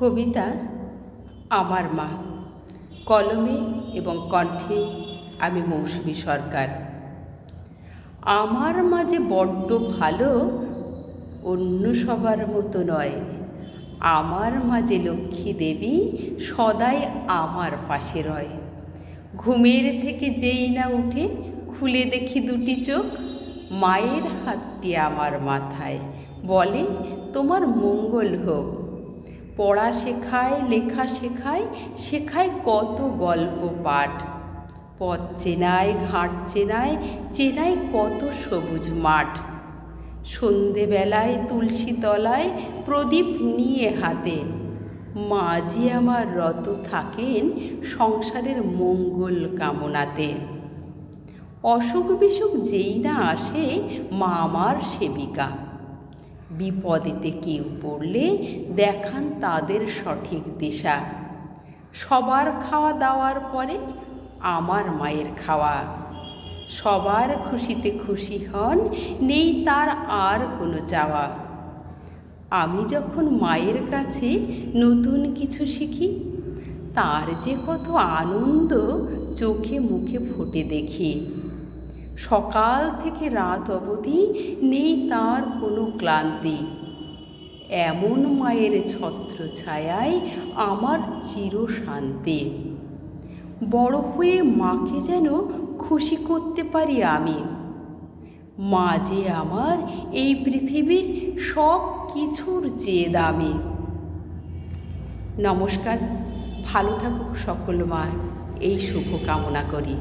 কবিতা আমার মা। কলমে এবং কণ্ঠে আমি মৌসুমী সরকার। আমার মা যে বড্ড ভালো, অন্য সবার মতো নয়। আমার মা যে লক্ষ্মী দেবী, সদাই আমার পাশে রয়। ঘুমের থেকে যেই না উঠে খুলে দেখি দুটি চোখ, মায়ের হাতটি আমার মাথায়। বলে, তোমার মঙ্গল হোক। পড়া শেখায়, লেখা শেখায় শেখায় কত গল্প পাঠ। পথ চেনায়, ঘাট চেনায় চেনায় কত সবুজ মাঠ। সন্ধেবেলায় তুলসী তলায় প্রদীপ নিয়ে হাতে মাঝি আমার রত থাকেন সংসারের মঙ্গল কামনাতে। অসুখ বিসুখ যেই না আসে, মা আমার সেবিকা। বিপদেতে কেউ পড়লে দেখান তাদের সঠিক দিশা। সবার খাওয়া দাওয়ার পরে আমার মায়ের খাওয়া। সবার খুশিতে খুশি হন, নেই তার আর কোনো চাওয়া। আমি যখন মায়ের কাছে নতুন কিছু শিখি, তার যে কত আনন্দ চোখে মুখে ফুটে দেখি। সকাল থেকে রাত অবধি নেই তার কোনো ক্লান্তি। এমন মায়ের ছত্র ছায়ায় আমার চিরশান্তি। বড় হয়ে মাকে যেন খুশি করতে পারি আমি। মা যে আমার এই পৃথিবীর সব কিছুর চেয়ে দামি। নমস্কার, ভালো থাকুক সকল মা। এই শুভ কামনা করি।